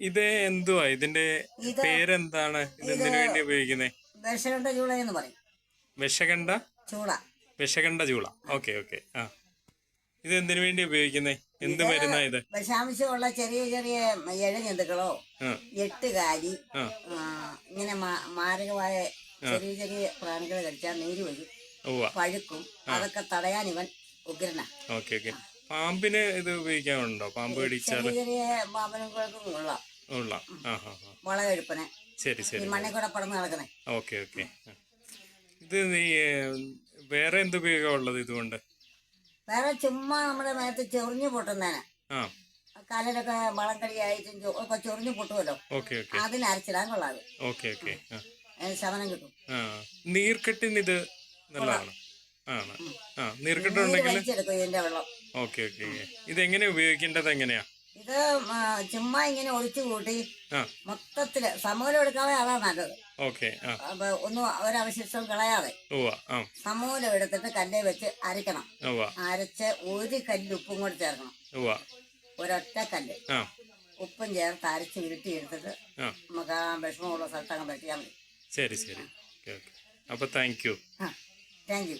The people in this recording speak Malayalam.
ഇത് എന്തുവാ? ഇതിന്റെ ഇത് പേരെന്താണ്? ഇത് എന്തിനു വേണ്ടി ഉപയോഗിക്കുന്നത് വിഷകണ്ട ചൂള എന്ന് പറയും. വിഷകണ്ട ചൂള. വിഷകണ്ട ചൂള. Okay okay. ആ. ഇത് എന്തിനു വേണ്ടി ഉപയോഗിക്കുന്നേ? എന്ത് മരുന്നാ ഇത്? വിഷാംശമുള്ള ചെറിയ ചെറിയ ഇഴജന്തുക്കളോ എട്ട് എട്ടുകാലി ആ, ഇങ്ങനെ മാ- മാരകമായ ചെറിയ ചെറിയ പ്രാണികൾ കഴിച്ചാൽ നീര് വരും ഉവ്വ. പഴുക്കും. അതൊക്കെ തടയാൻ ഇവൻ ഉഗ്രനാ. Okay okay. പാമ്പിന് ഇത് ഉപയോഗിക്കാറുണ്ടോ? പാമ്പ് കടിച്ചാൽ? ഉള്ള. ആ ഹാ ഹാ ശരി ശരി മണ്ണിൽ കൂടെ പടന്ന് നടക്കണേ. Okay okay. ഇത് നീ വേറെ എന്ത് ഉപയോഗമുള്ളത് ഇതുകൊണ്ട്? വേറെ ചുമ്മാ നമ്മുടെ നേരത്തെ ചെറിഞ്ഞു പൊട്ടുന്നതിന് ആ. കാലിലൊക്കെ വളം കടിയായിട്ടും ചൊറിഞ്ഞു പൊട്ടുമല്ലോ ഓക്കെ ഓക്കെ. അതിന് അരച്ചിടാൻ കൊള്ളാതെ. Okay okay. ശമനം കിട്ടും. നീർക്കെട്ടിന് ഇത് നല്ലതാണ്. ആണ്. ആ നീർക്കെട്ടുണ്ടെങ്കിൽ ഇതിന്റെ വെള്ളം. ഓക്കെ ഓക്കെ ഇത് എങ്ങനെ ഉപയോഗിക്കേണ്ടത് എങ്ങനെയാ? ഇത് ചുമ്മാ ഇങ്ങനെ ഒഴിച്ചു കൂട്ടി മൊത്തത്തിൽ സമൂലം എടുക്കാതെ അതാ നല്ലത്. ഓക്കെ ഒന്നും ഒരവശിഷ്ടം കളയാതെ സമൂലം എടുത്തിട്ട് കല്ലേ വെച്ച് അരക്കണം അരച്ച് ഒരു കല്ല് ഉപ്പും കൂടി ചേർക്കണം. ഒരൊറ്റ കല്ല്. ഉപ്പും ചേർത്ത് അരച്ച് ഉരുട്ടി എടുത്തിട്ട് നമുക്ക് ആ വിഷമമുള്ള സ്ഥലത്ത് അങ്ങ് പറ്റിയാൽ മതി. ശരി ശരി. അപ്പൊ താങ്ക് യു താങ്ക് യു